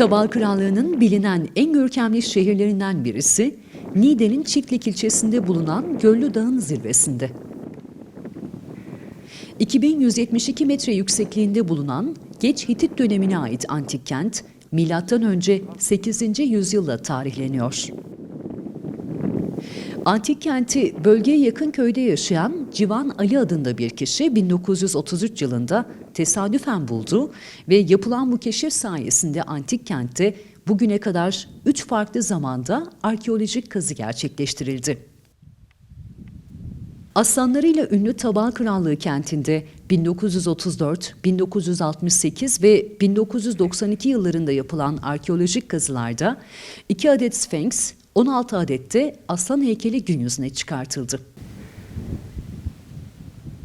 Tabal Krallığı'nın bilinen en görkemli şehirlerinden birisi, Niğde'nin Çiftlik ilçesinde bulunan Göllü Dağı'nın zirvesinde. 2172 metre yüksekliğinde bulunan geç Hitit dönemine ait antik kent, M.Ö. 8. yüzyılla tarihleniyor. Antik kenti bölgeye yakın köyde yaşayan Civan Ali adında bir kişi 1933 yılında tesadüfen buldu ve yapılan bu keşif sayesinde antik kentte bugüne kadar 3 farklı zamanda arkeolojik kazı gerçekleştirildi. Aslanlarıyla ünlü Tabal Krallığı kentinde 1934, 1968 ve 1992 yıllarında yapılan arkeolojik kazılarda 2 adet Sphinx, 16 adette aslan heykeli gün yüzüne çıkartıldı.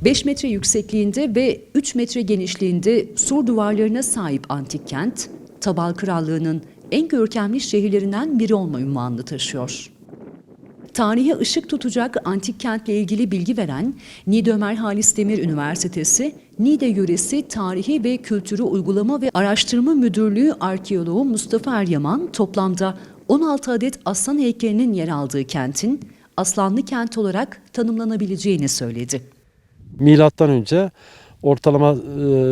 5 metre yüksekliğinde ve 3 metre genişliğinde sur duvarlarına sahip antik kent, Tabal Krallığı'nın en görkemli şehirlerinden biri olma ünvanını taşıyor. Tarihe ışık tutacak antik kentle ilgili bilgi veren Niğde Ömer Halis Demir Üniversitesi, Niğde Yöresi Tarihi ve Kültürü Uygulama ve Araştırma Müdürlüğü Arkeoloğu Mustafa Eryaman toplamda 16 adet aslan heykelinin yer aldığı kentin aslanlı kent olarak tanımlanabileceğini söyledi. Milattan önce ortalama e,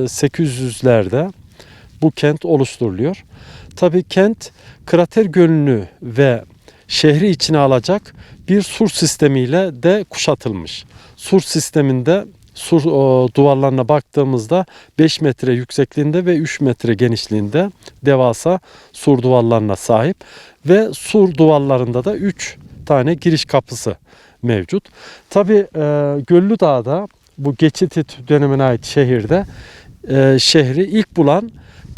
800'lerde bu kent oluşturuluyor. Tabii kent krater gölünü ve şehri içine alacak bir sur sistemiyle de kuşatılmış. Sur sisteminde sur duvarlarına baktığımızda 5 metre yüksekliğinde ve 3 metre genişliğinde devasa sur duvarlarına sahip ve sur duvarlarında da 3 tane giriş kapısı mevcut. Tabi e, Göllü Dağ'da bu geçit dönemine ait şehirde e, şehri ilk bulan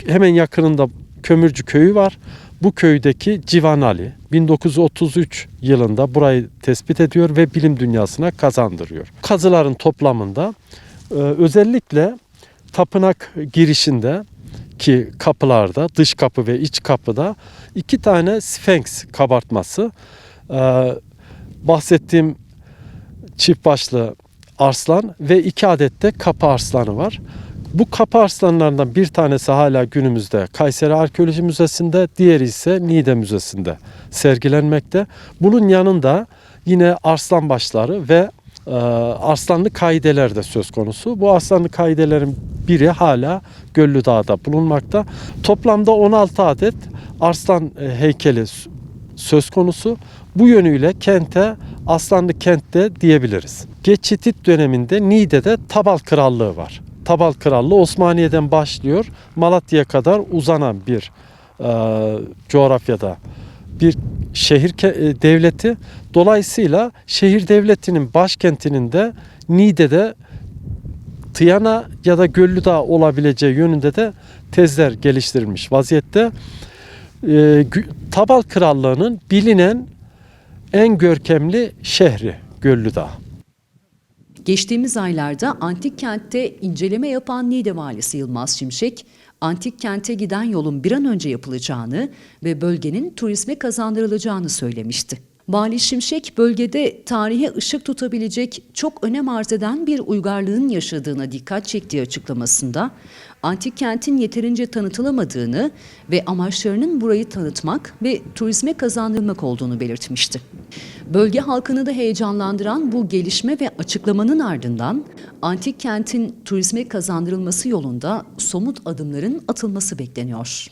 hemen yakınında Kömürcü Köyü var. Bu köydeki Civan Ali 1933 yılında burayı tespit ediyor ve bilim dünyasına kazandırıyor. Kazıların toplamında e, özellikle tapınak girişinde ki kapılarda dış kapı ve iç kapıda iki tane Sphinx kabartması e, bahsettiğim çift başlı arslan ve iki adet de kapı arslanı var. Bu kapı arslanlarından bir tanesi hala günümüzde Kayseri Arkeoloji Müzesi'nde, diğeri ise Niğde Müzesi'nde sergilenmekte. Bunun yanında yine arslan başları ve e, arslanlı kaideler de söz konusu. Bu arslanlı kaidelerin biri hala Göllü Dağ'da bulunmakta. Toplamda 16 adet arslan e, heykeli söz konusu. Bu yönüyle kente Aslanlı kentte diyebiliriz. Geçitit döneminde Niğde'de Tabal Krallığı var. Tabal Krallığı Osmaniye'den başlıyor Malatya'ya kadar uzanan bir e, coğrafyada bir şehir e, devleti. Dolayısıyla şehir devletinin başkentinin de Niğde'de Tıyana ya da Göllüdağ olabileceği yönünde de tezler geliştirilmiş vaziyette. E, Tabal Krallığı'nın bilinen en görkemli şehri Göllüdağ. Geçtiğimiz aylarda antik kentte inceleme yapan Niğde Valisi Yılmaz Şimşek, antik kente giden yolun bir an önce yapılacağını ve bölgenin turizme kazandırılacağını söylemişti. Vali Şimşek bölgede tarihe ışık tutabilecek çok önem arz eden bir uygarlığın yaşadığına dikkat çektiği açıklamasında antik kentin yeterince tanıtılamadığını ve amaçlarının burayı tanıtmak ve turizme kazandırmak olduğunu belirtmişti. Bölge halkını da heyecanlandıran bu gelişme ve açıklamanın ardından antik kentin turizme kazandırılması yolunda somut adımların atılması bekleniyor.